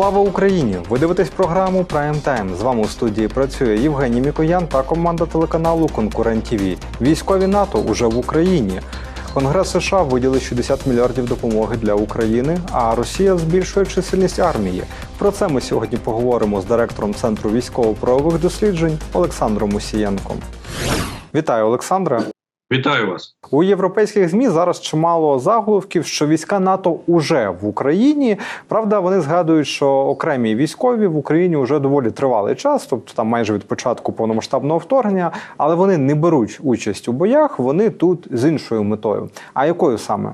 Слава Україні! Ви дивитесь програму Прайм Тайм. З вами у студії працює Євгеній Мікоян та команда телеканалу Конкурент ТВ. Військові НАТО уже в Україні. Конгрес США виділив 60 мільярдів допомоги для України, а Росія збільшує чисельність армії. Про це ми сьогодні поговоримо з директором Центру військово-правових досліджень Олександром Мусієнком. Вітаю, Олександре. Вітаю вас. У європейських змі зараз чимало заголовків, що війська НАТО уже в Україні. Правда, вони згадують, що окремі військові в Україні вже доволі тривалий час, тобто там майже від початку повномасштабного вторгнення, але вони не беруть участь у боях. Вони тут з іншою метою. А якою саме?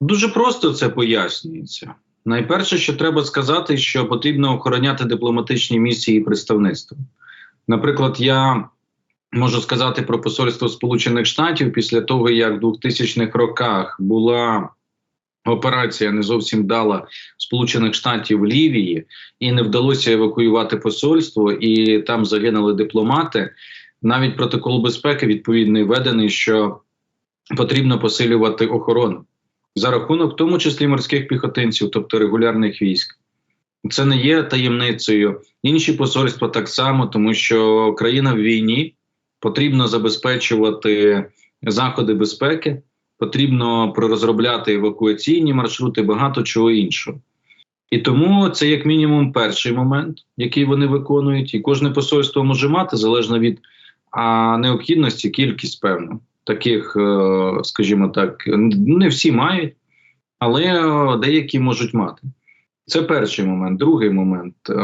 Дуже просто це пояснюється. Найперше, що треба сказати, що потрібно охороняти дипломатичні місії і представництва. Наприклад, я можу сказати про посольство Сполучених Штатів після того, як в 2000-х роках була операція не зовсім дала Сполучених Штатів Лівії, і не вдалося евакуювати посольство, і там загинули дипломати. Навіть протокол безпеки відповідний введений, що потрібно посилювати охорону за рахунок, в тому числі морських піхотинців, тобто регулярних військ. Це не є таємницею. Інші посольства так само, тому що країна в війні потрібно забезпечувати заходи безпеки, потрібно розробляти евакуаційні маршрути, багато чого іншого. І тому це як мінімум перший момент, який вони виконують, і кожне посольство може мати залежно від а, необхідності, кількість певно. Таких, е, скажімо так, не всі мають, але е, деякі можуть мати. Це перший момент. Другий момент е,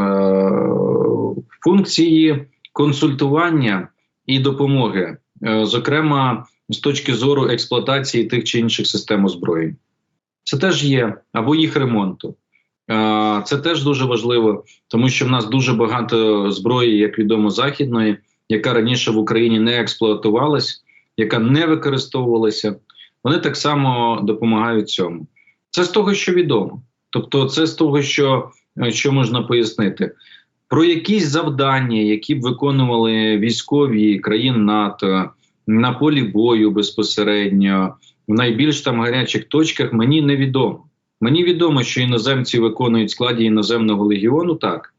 функції консультування і допомоги, зокрема з точки зору експлуатації тих чи інших систем озброєнь. Це теж є, або їх ремонту. Це теж дуже важливо, тому що в нас дуже багато зброї, як відомо, західної, яка раніше в Україні не експлуатувалась, яка не використовувалася. Вони так само допомагають цьому. Це з того, що відомо. Тобто, це з того, що, що можна пояснити. Про якісь завдання, які б виконували військові країн НАТО на полі бою безпосередньо, в найбільш там гарячих точках, мені невідомо. Мені відомо, що іноземці виконують складі іноземного легіону так,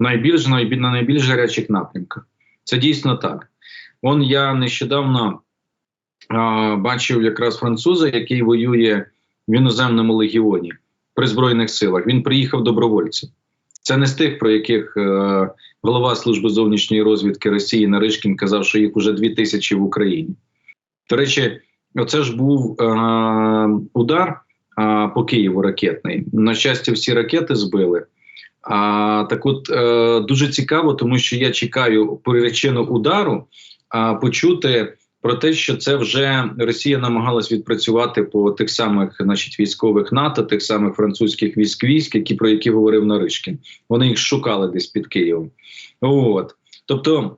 найбільш на найбільш гарячих напрямках. Це дійсно так. Он я нещодавно а, бачив якраз француза, який воює в іноземному легіоні при Збройних силах. Він приїхав добровольцем. Це не з тих, про яких е, голова служби зовнішньої розвідки Росії Наришкін казав, що їх уже дві тисячі в Україні. До речі, оце ж був е, удар по Києву ракетний. На щастя, всі ракети збили. А так, от е, дуже цікаво, тому що я чекаю причину удару, почути про те, що це вже Росія намагалась відпрацювати по тих самих, значить, військових НАТО, тих самих французьких військ військ, які про які говорив Наришкін. Вони їх шукали десь під Києвом. От тобто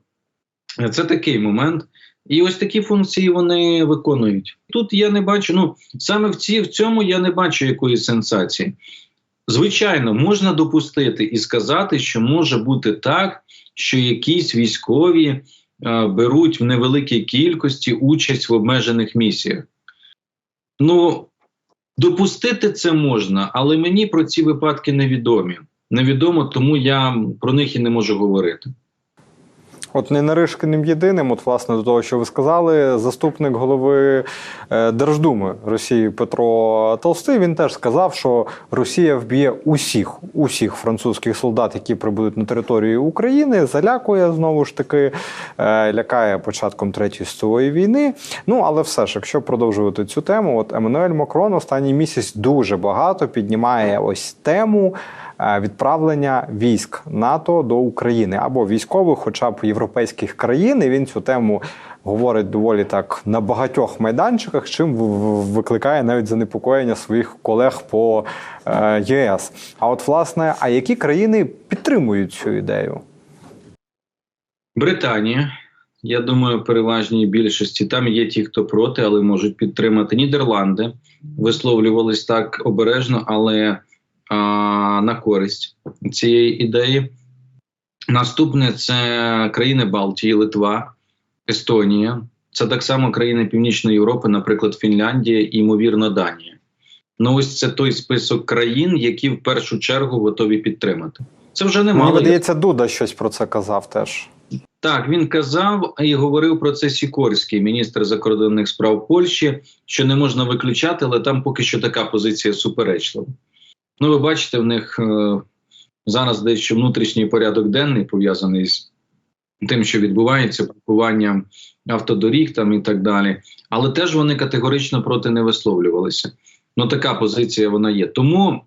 це такий момент. І ось такі функції вони виконують. Тут я не бачу. Ну саме в ці в цьому я не бачу якоїсь сенсації. Звичайно, можна допустити і сказати, що може бути так, що якісь військові беруть в невеликій кількості участь в обмежених місіях. Ну, допустити це можна, але мені про ці випадки невідомі. Невідомо, тому я про них і не можу говорити. От не Наришкиним єдиним, от власне до того, що ви сказали, заступник голови е, Держдуми Росії Петро Толстий він теж сказав, що Росія вб'є усіх усіх французьких солдат, які прибудуть на територію України, залякує знову ж таки, е, лякає початком третьої світової війни. Ну але все ж, якщо продовжувати цю тему, от Еммануель Макрон останній місяць дуже багато піднімає ось тему відправлення військ НАТО до України або військових, хоча б європейських країн. І Він цю тему говорить доволі так на багатьох майданчиках, чим викликає навіть занепокоєння своїх колег по е, ЄС. А от власне, а які країни підтримують цю ідею? Британія. Я думаю, переважній більшості там є ті, хто проти, але можуть підтримати Нідерланди. Висловлювались так обережно, але на користь цієї ідеї. Наступне це країни Балтії, Литва, Естонія. Це так само країни Північної Європи, наприклад, Фінляндія і ймовірно Данія. Ну ось це той список країн, які в першу чергу готові підтримати. Це вже Мені немало. видається, Дуда щось про це казав теж. Так, він казав і говорив про це Сікорський, міністр закордонних справ Польщі, що не можна виключати, але там поки що така позиція суперечлива. Ну, ви бачите, в них е, зараз дещо внутрішній порядок денний пов'язаний з тим, що відбувається, паркуванням автодоріг там і так далі. Але теж вони категорично проти не висловлювалися. Ну, така позиція вона є. Тому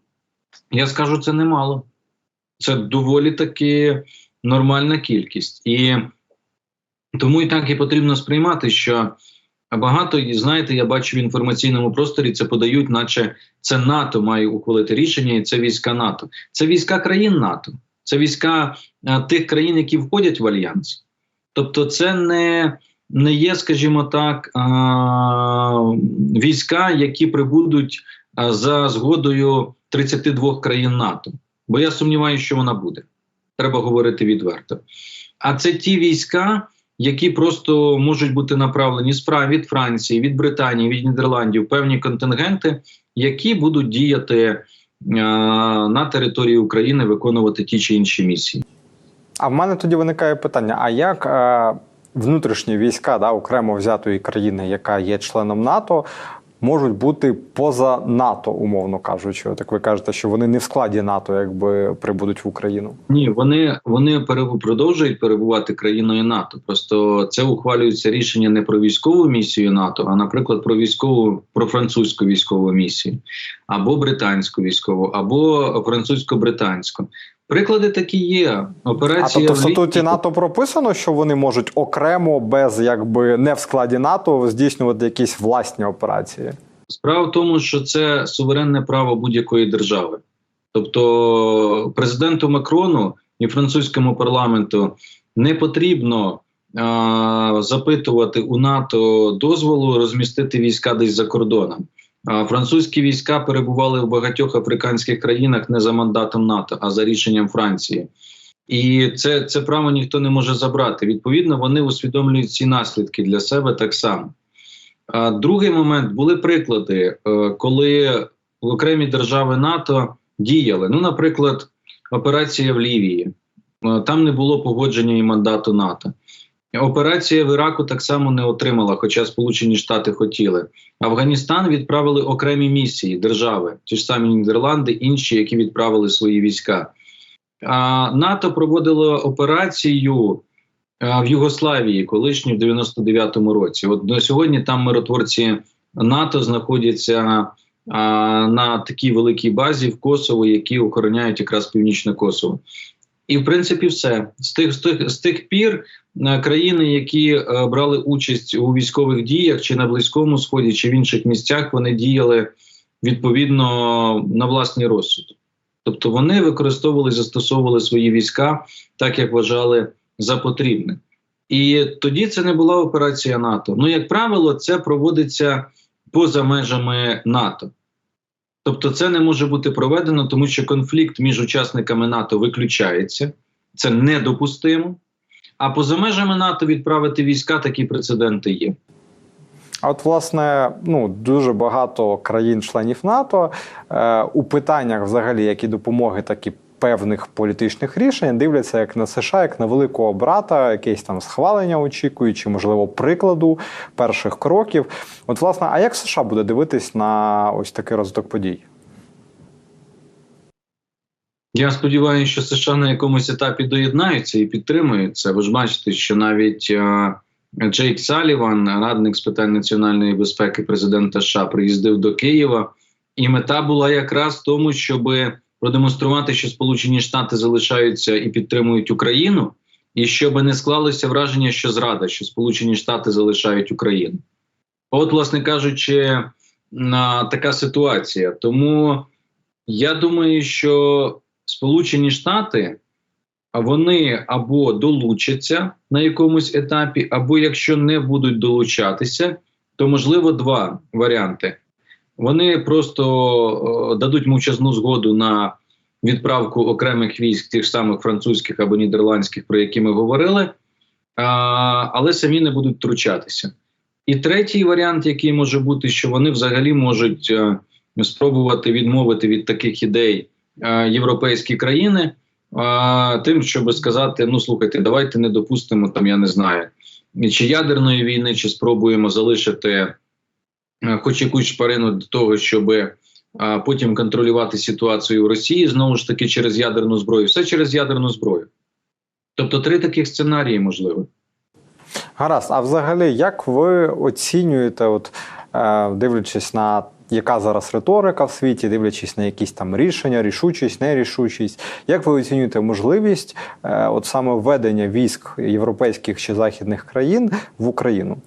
я скажу, це немало. Це доволі таки нормальна кількість. І тому і так і потрібно сприймати, що багато, знаєте, я бачу в інформаційному просторі, це подають, наче це НАТО має ухвалити рішення, і це війська НАТО. Це війська країн НАТО, це війська а, тих країн, які входять в альянс. Тобто, це не, не є, скажімо так, а, війська, які прибудуть а, за згодою 32 країн НАТО. Бо я сумніваюся, що вона буде. Треба говорити відверто. А це ті війська, які просто можуть бути направлені справ від Франції, від Британії, від Нідерландів, певні контингенти, які будуть діяти е, на території України, виконувати ті чи інші місії. А в мене тоді виникає питання: а як е, внутрішні війська да, окремо взятої країни, яка є членом НАТО, можуть бути поза НАТО, умовно кажучи? Так ви кажете, що вони не в складі НАТО, якби прибудуть в Україну? Ні, вони, вони перебу- продовжують перебувати країною НАТО. Просто це ухвалюється рішення не про військову місію НАТО, а, наприклад, про військову, про французьку військову місію, або британську військову, або французько-британську. Приклади такі є. А Операція тобто в в статуті НАТО прописано, що вони можуть окремо, без якби не в складі НАТО, здійснювати якісь власні операції. Справа в тому, що це суверенне право будь-якої держави. Тобто президенту Макрону і французькому парламенту не потрібно а, запитувати у НАТО дозволу розмістити війська десь за кордоном. Французькі війська перебували в багатьох африканських країнах не за мандатом НАТО, а за рішенням Франції. І це, це право ніхто не може забрати. Відповідно, вони усвідомлюють ці наслідки для себе так само. А другий момент були приклади, е, коли окремі держави НАТО діяли. Ну, наприклад, операція в Лівії. Е, Там не було погодження і мандату НАТО. Операція в Іраку так само не отримала, хоча Сполучені Штати хотіли. Афганістан відправили окремі місії держави, ті ж самі Нідерланди, інші, які відправили свої війська. А НАТО проводило операцію в Югославії, колишній в 99-му році. От на сьогодні там миротворці НАТО знаходяться а, на такій великій базі в Косово, які охороняють якраз північне Косово. І в принципі, все з тих з тих з тих пір е, країни, які е, брали участь у військових діях, чи на близькому сході, чи в інших місцях, вони діяли відповідно на власний розсуд. Тобто вони використовували, застосовували свої війська так, як вважали за потрібне. І тоді це не була операція НАТО. Ну, як правило, це проводиться поза межами НАТО. Тобто, це не може бути проведено, тому що конфлікт між учасниками НАТО виключається, це недопустимо. А поза межами НАТО відправити війська такі прецеденти є. А от, власне, ну дуже багато країн-членів НАТО е, у питаннях, взагалі, як і допомоги, так і певних політичних рішень, дивляться як на США, як на великого брата, якесь там схвалення очікують, чи можливо прикладу перших кроків. От, власне, а як США буде дивитись на ось такий розвиток подій? Я сподіваюся, що США на якомусь етапі доєднаються і підтримують це. Ви ж бачите, що навіть е, Джейк Саліван, радник з питань національної безпеки президента США, приїздив до Києва, і мета була якраз в тому, щоб продемонструвати, що Сполучені Штати залишаються і підтримують Україну, і щоб не склалося враження, що зрада, що Сполучені Штати залишають Україну. От, власне кажучи, така ситуація. Тому я думаю, що Сполучені Штати вони або долучаться на якомусь етапі, або якщо не будуть долучатися, то можливо два варіанти. Вони просто дадуть мовчазну згоду на відправку окремих військ, тих самих французьких або нідерландських, про які ми говорили, але самі не будуть втручатися. І третій варіант, який може бути, що вони взагалі можуть е, спробувати відмовити від таких ідей е, європейські країни, е, тим, щоб сказати: ну слухайте, давайте не допустимо там, я не знаю, чи ядерної війни, чи спробуємо залишити е, хоч якусь шпарину до того, щоб потім контролювати ситуацію в Росії знову ж таки через ядерну зброю, все через ядерну зброю. Тобто три таких сценарії можливо. Гаразд, а взагалі, як ви оцінюєте, от е, дивлячись на яка зараз риторика в світі, дивлячись на якісь там рішення, рішучість, нерішучість, як ви оцінюєте можливість е, от саме введення військ європейських чи західних країн в Україну?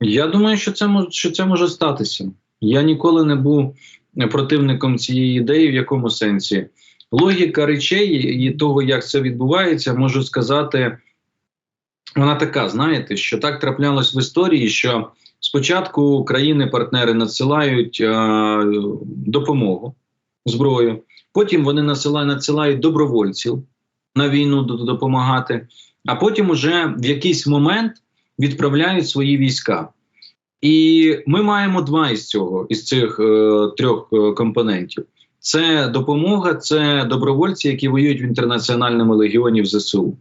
Я думаю, що це що це може статися. Я ніколи не був противником цієї ідеї, в якому сенсі. Логіка речей і того, як це відбувається, можу сказати, вона така: знаєте, що так траплялось в історії, що спочатку країни-партнери надсилають е, допомогу зброю, потім вони насилають, надсилають добровольців на війну допомагати, а потім уже в якийсь момент відправляють свої війська. І ми маємо два із цього із цих е, трьох е, компонентів: це допомога, це добровольці, які воюють в інтернаціональному легіоні в ЗСУ.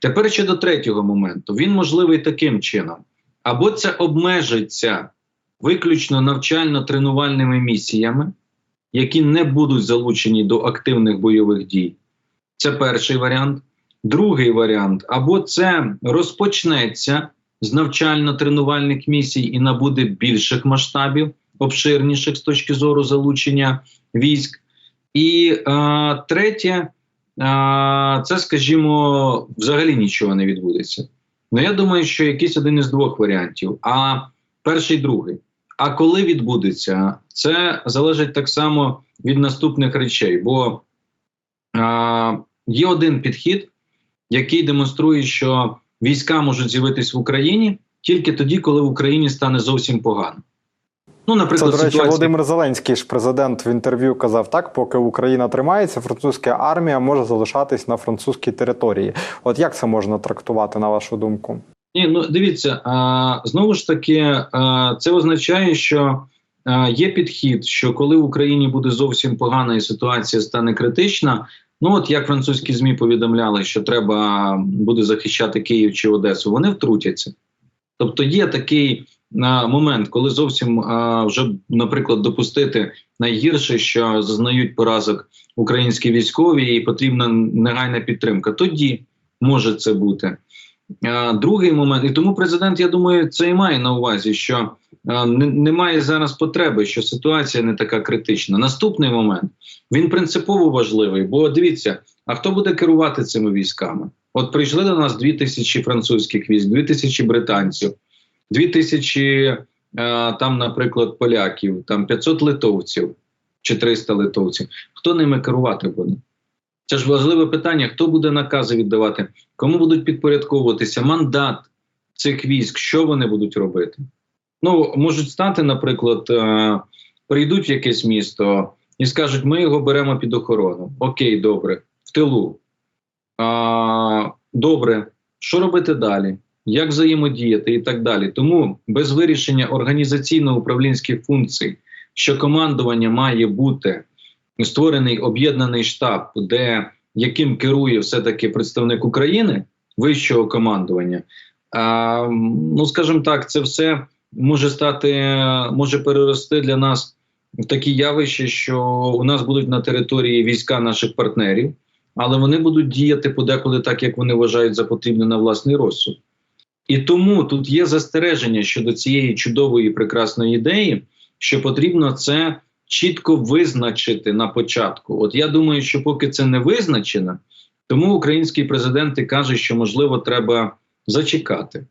Тепер ще до третього моменту він можливий таким чином: або це обмежиться виключно навчально-тренувальними місіями, які не будуть залучені до активних бойових дій. Це перший варіант. Другий варіант, або це розпочнеться з навчально-тренувальних місій і набуде більших масштабів, обширніших з точки зору залучення військ. І е, третє, е, це, скажімо, взагалі нічого не відбудеться. Ну я думаю, що якийсь один із двох варіантів. А перший, другий. А коли відбудеться, це залежить так само від наступних речей. Бо е, є один підхід, який демонструє, що війська можуть з'явитись в Україні тільки тоді, коли в Україні стане зовсім погано. Ну, наприклад, Це, до речі, ситуація... Володимир Зеленський ж президент в інтерв'ю казав так, поки Україна тримається, французька армія може залишатись на французькій території. От як це можна трактувати на вашу думку? Ні, ну дивіться, а, знову ж таки, а, це означає, що а, є підхід, що коли в Україні буде зовсім погана і ситуація стане критична. Ну от як французькі змі повідомляли, що треба буде захищати Київ чи Одесу, вони втрутяться. Тобто є такий а, момент, коли зовсім а, вже, наприклад, допустити найгірше, що зазнають поразок українські військові, і потрібна негайна підтримка. Тоді може це бути. А, другий момент, і тому президент, я думаю, це і має на увазі, що немає зараз потреби, що ситуація не така критична. Наступний момент він принципово важливий, бо дивіться, а хто буде керувати цими військами? От прийшли до нас дві тисячі французьких військ, дві тисячі британців, дві тисячі е, там, наприклад, поляків, там 500 литовців чи 300 литовців. Хто ними керувати буде? Це ж важливе питання: хто буде накази віддавати, кому будуть підпорядковуватися мандат цих військ, що вони будуть робити? Ну можуть стати, наприклад, е, прийдуть в якесь місто і скажуть: ми його беремо під охорону. Окей, добре, в тилу. А, Добре, що робити далі? Як взаємодіяти і так далі. Тому без вирішення організаційно-управлінських функцій, що командування має бути створений об'єднаний штаб, де яким керує все-таки представник України вищого командування. А, Ну, скажімо так, це все може стати, може перерости для нас в такі явища, що у нас будуть на території війська наших партнерів, але вони будуть діяти подекуди так, як вони вважають за потрібне на власний розсуд. І тому тут є застереження щодо цієї чудової прекрасної ідеї, що потрібно це чітко визначити на початку. От я думаю, що поки це не визначено, тому український президент і каже, що можливо треба зачекати.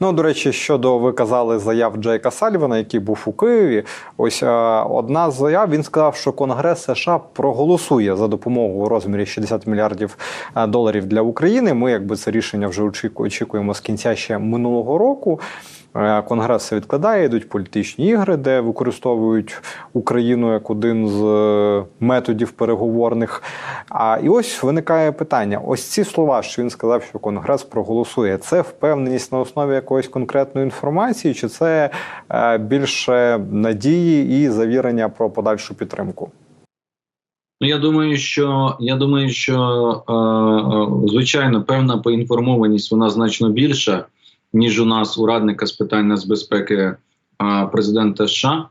Ну, до речі, щодо ви казали заяв Джейка Сальвана, який був у Києві. Ось е, одна з заяв він сказав, що Конгрес США проголосує за допомогу у розмірі 60 мільярдів е, доларів для України. Ми, якби це рішення вже очікуємо з кінця ще минулого року. Е, Конгрес це відкладає, йдуть політичні ігри, де використовують Україну як один з методів переговорних. А і ось виникає питання: ось ці слова, що він сказав, що Конгрес проголосує. Це впевненість на основі основі якоїсь конкретної інформації, чи це е, більше надії і завірення про подальшу підтримку? Ну, я думаю, що я думаю, що е, е, звичайно певна поінформованість вона значно більша, ніж у нас у радника з питань нацбезпеки президента США.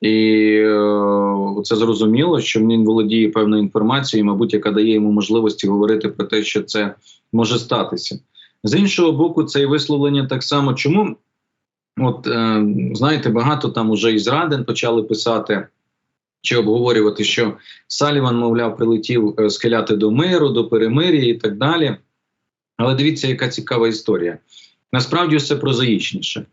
І е, це зрозуміло, що він володіє певною інформацією, мабуть, яка дає йому можливості говорити про те, що це може статися. З іншого боку, це і висловлення так само, чому, от е, знаєте, багато там уже із Раден почали писати чи обговорювати, що Саліван, мовляв, прилетів е, схиляти до миру, до перемир'я і так далі. Але дивіться, яка цікава історія. Насправді все прозаїчніше.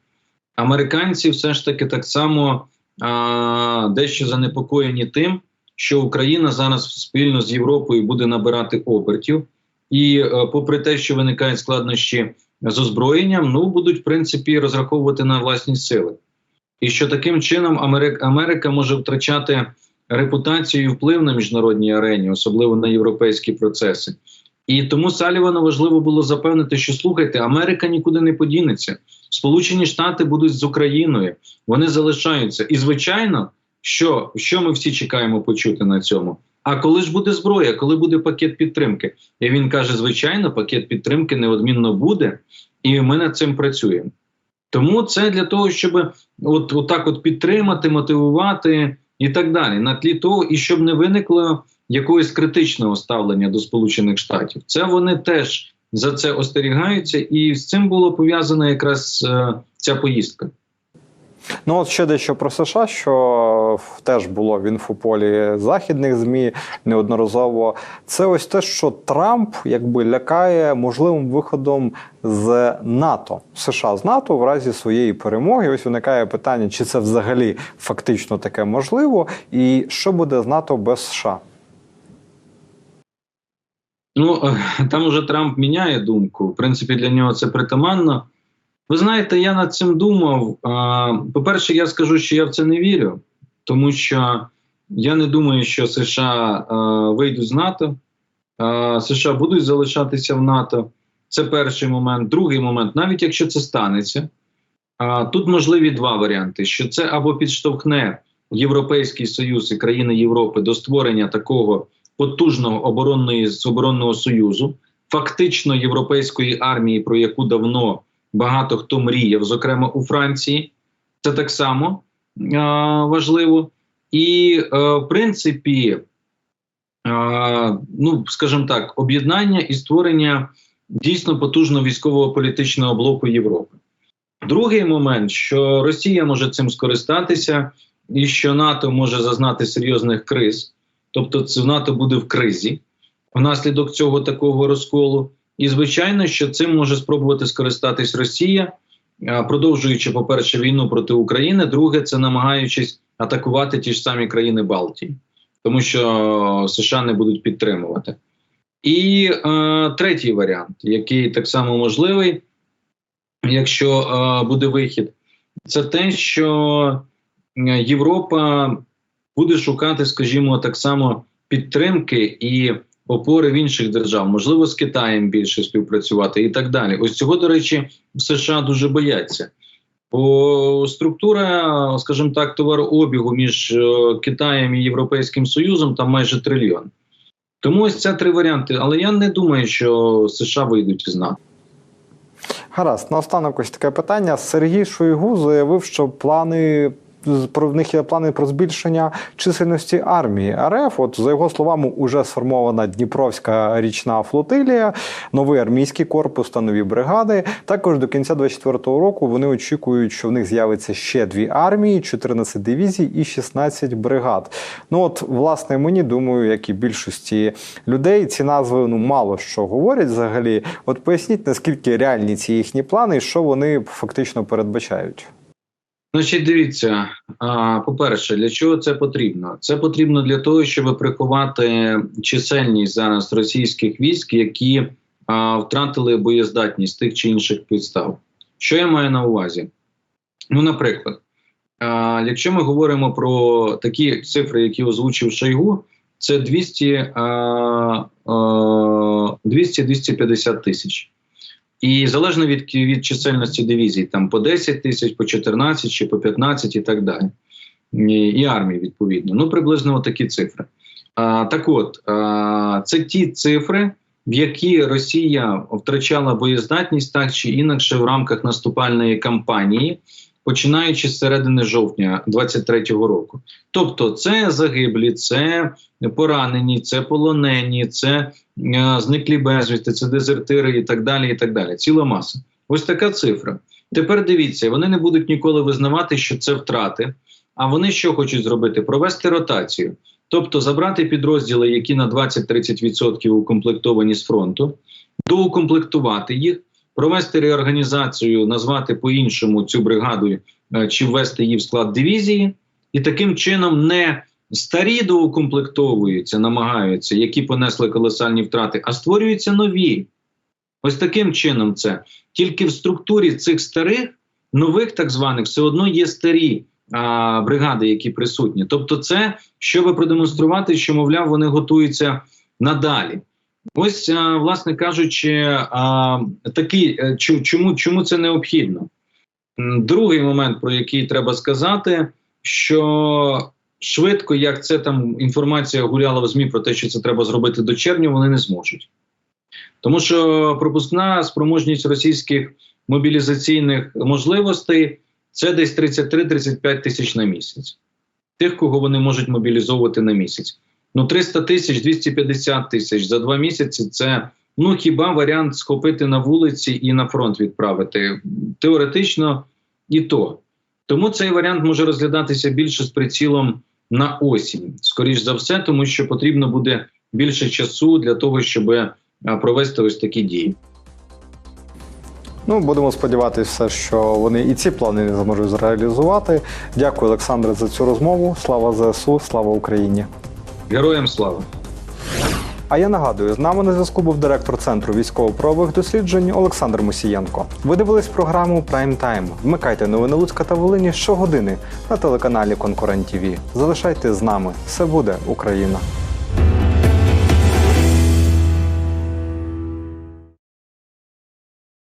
Американці все ж таки так само а, дещо занепокоєні тим, що Україна зараз спільно з Європою буде набирати обертів, і, е, попри те, що виникають складнощі з озброєнням, ну будуть в принципі розраховувати на власні сили. І що таким чином Америка, може втрачати репутацію і вплив на міжнародній арені, особливо на європейські процеси. І тому Салівану важливо було запевнити, що слухайте, Америка нікуди не подінеться. Сполучені Штати будуть з Україною, вони залишаються. І звичайно, що, що ми всі чекаємо почути на цьому. А коли ж буде зброя, коли буде пакет підтримки? І він каже: звичайно, пакет підтримки неодмінно буде, і ми над цим працюємо. Тому це для того, щоб от, от от підтримати, мотивувати і так далі, на тлі того, і щоб не виникло якогось критичного ставлення до Сполучених Штатів. Це вони теж за це остерігаються, і з цим було пов'язана якраз е, ця поїздка. Ну, от ще дещо про США, що теж було в інфополі західних змі неодноразово. Це ось те, що Трамп якби лякає можливим виходом з НАТО США з НАТО в разі своєї перемоги. Ось виникає питання, чи це взагалі фактично таке можливо, і що буде з НАТО без США. Ну там уже Трамп міняє думку. В принципі, для нього це притаманно. Ви знаєте, я над цим думав. По-перше, я скажу, що я в це не вірю, тому що я не думаю, що США вийдуть з НАТО, США будуть залишатися в НАТО. Це перший момент. Другий момент, навіть якщо це станеться, тут можливі два варіанти: що це або підштовхне Європейський Союз і країни Європи до створення такого потужного оборонної оборонного союзу, фактично європейської армії, про яку давно багато хто мріяв, зокрема у Франції. Це так само е важливо. І, е в принципі, е ну, скажімо так, об'єднання і створення дійсно потужного військово-політичного блоку Європи. Другий момент, що Росія може цим скористатися, і що НАТО може зазнати серйозних криз, тобто це НАТО буде в кризі внаслідок цього такого розколу. І звичайно, що цим може спробувати скористатись Росія, продовжуючи, по-перше, війну проти України. Друге, це намагаючись атакувати ті ж самі країни Балтії, тому що США не будуть підтримувати. І е, третій варіант, який так само можливий, якщо е, буде вихід, це те, що Європа буде шукати, скажімо, так само підтримки і опори в інших держав, можливо, з Китаєм більше співпрацювати і так далі. Ось цього, до речі, в США дуже бояться. Бо структура, скажімо так, товарообігу між е, Китаєм і Європейським Союзом там майже трильйон. Тому ось це три варіанти. Але я не думаю, що США вийдуть із НАТО. Гаразд, наостанок ось таке питання. Сергій Шойгу заявив, що плани про в них є плани про збільшення чисельності армії РФ. От за його словами, уже сформована Дніпровська річна флотилія, новий армійський корпус та нові бригади. Також до кінця 2024 року вони очікують, що в них з'явиться ще дві армії, 14 дивізій і 16 бригад. Ну от, власне, мені думаю, як і більшості людей, ці назви ну мало що говорять взагалі. От поясніть, наскільки реальні ці їхні плани, і що вони фактично передбачають. Значить, дивіться, по-перше, для чого це потрібно? Це потрібно для того, щоб приховати чисельність зараз російських військ, які втратили боєздатність тих чи інших підстав. Що я маю на увазі? Ну, наприклад, якщо ми говоримо про такі цифри, які озвучив Шойгу, це 200-250 тисяч. І залежно від, від чисельності дивізій, там по 10 тисяч, по 14 чи по 15 і так далі. І, і армії, відповідно. Ну, приблизно такі цифри. А, так от, а, це ті цифри, в які Росія втрачала боєздатність так чи інакше в рамках наступальної кампанії, починаючи з середини жовтня 23-го року. Тобто, це загиблі, це поранені, це полонені, це е, зниклі безвісти, це дезертири і так далі. і так далі. Ціла маса. Ось така цифра. Тепер дивіться, вони не будуть ніколи визнавати, що це втрати. А вони що хочуть зробити? Провести ротацію. Тобто забрати підрозділи, які на 20-30% укомплектовані з фронту, доукомплектувати їх, провести реорганізацію, назвати по-іншому цю бригаду е, чи ввести її в склад дивізії, і таким чином не старі доукомплектовуються, намагаються, які понесли колосальні втрати, а створюються нові. Ось таким чином це. Тільки в структурі цих старих, нових так званих, все одно є старі а, бригади, які присутні. Тобто, це щоб продемонструвати, що, мовляв, вони готуються надалі. Ось, власне кажучи, а, такий, е, чому, чому це необхідно? Другий момент, про який треба сказати, що швидко, як це там інформація гуляла в ЗМІ про те, що це треба зробити до червня, вони не зможуть. Тому що пропускна спроможність російських мобілізаційних можливостей це десь 33-35 тисяч на місяць. Тих, кого вони можуть мобілізовувати на місяць. Ну, 300 тисяч, 250 тисяч за два місяці це ну хіба варіант схопити на вулиці і на фронт відправити. Теоретично і то. Тому цей варіант може розглядатися більше з прицілом на осінь, скоріш за все, тому що потрібно буде більше часу для того, щоб е, провести ось такі дії. Ну, будемо сподіватися, що вони і ці плани не зможуть зреалізувати. Дякую, Олександре, за цю розмову. Слава ЗСУ, слава Україні. Героям слава! А я нагадую, з нами на зв'язку був директор центру військово-правових досліджень Олександр Мусієнко. Ви дивились програму Прайм Тайм. Вмикайте новини Луцька та Волині щогодини на телеканалі Конкурент ТВ. Залишайте з нами. Все буде Україна.